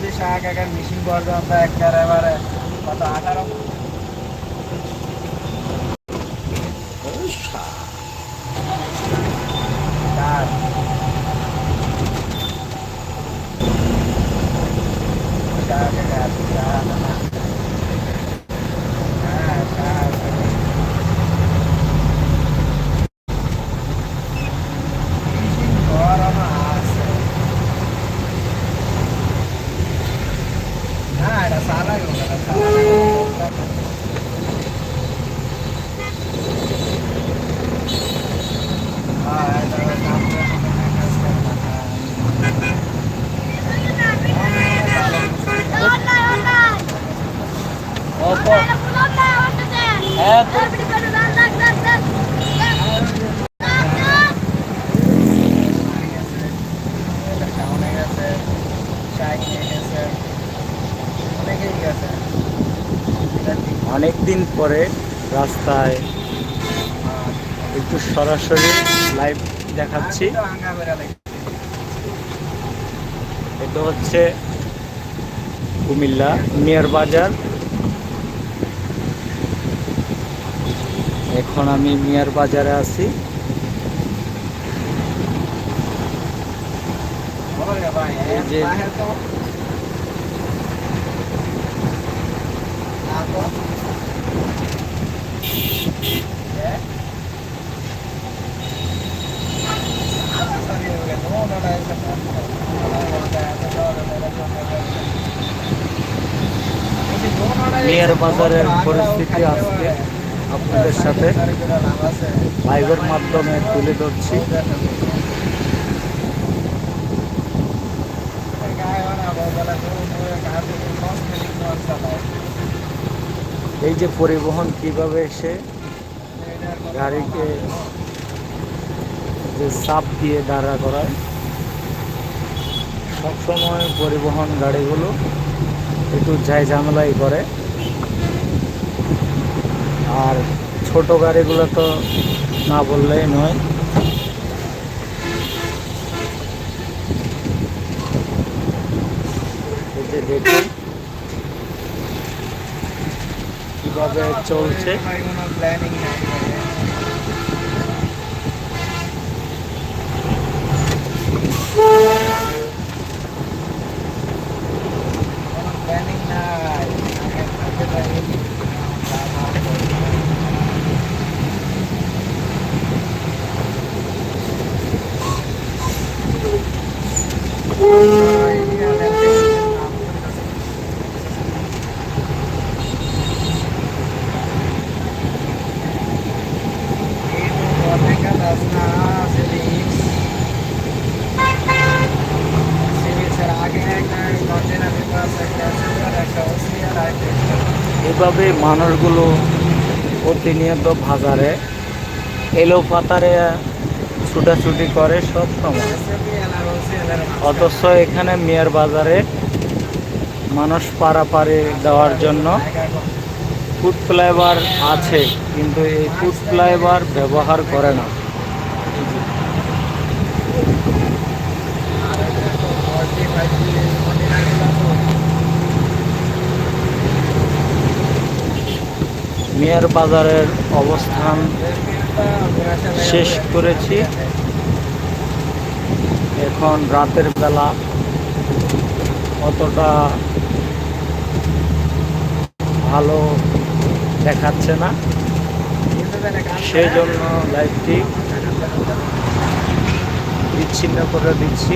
যদি শাক একের মেশিন পর্যন্ত একেবারে কত আঠারো? দিন পরে রাস্তায় একটু সরাসরি লাইভ দেখাচ্ছি। এটা হচ্ছে কুমিল্লা মিয়ার বাজার। এখন আমি মিয়ার বাজারে আছি। মিয়ার বাজারের পরিস্থিতি আজকে। আপনাদের সাথে লাইভের মাধ্যমে তুলে ধরছি। এই যে পরিবহন কীভাবে এসে গাড়িকে যে চাপ দিয়ে দাঁড়া করায়, সবসময় পরিবহন গাড়িগুলো একটু ঝাই ঝামেলাই করে। আর ছোট গাড়িগুলো তো না বললেই নয়। কীভাবে চলছে। এভাবে মানুষগুলো প্রতিনিয়ত বাজারে এলো পাতারে ছুটাছুটি করে সব সময়। অথচ এখানে মিয়ার বাজারে মানুষ পারাপারে দেওয়ার জন্য ফুড ফ্লাইভার আছে, কিন্তু এই ফুড ফ্লাইভার ব্যবহার করে না। মিয়ার বাজারের অবস্থান শেষ করেছি। এখন রাতের বেলা অতটা ভালো দেখাচ্ছে না। সেই জন্য লাইভটি বিচ্ছিন্ন করে দিচ্ছি।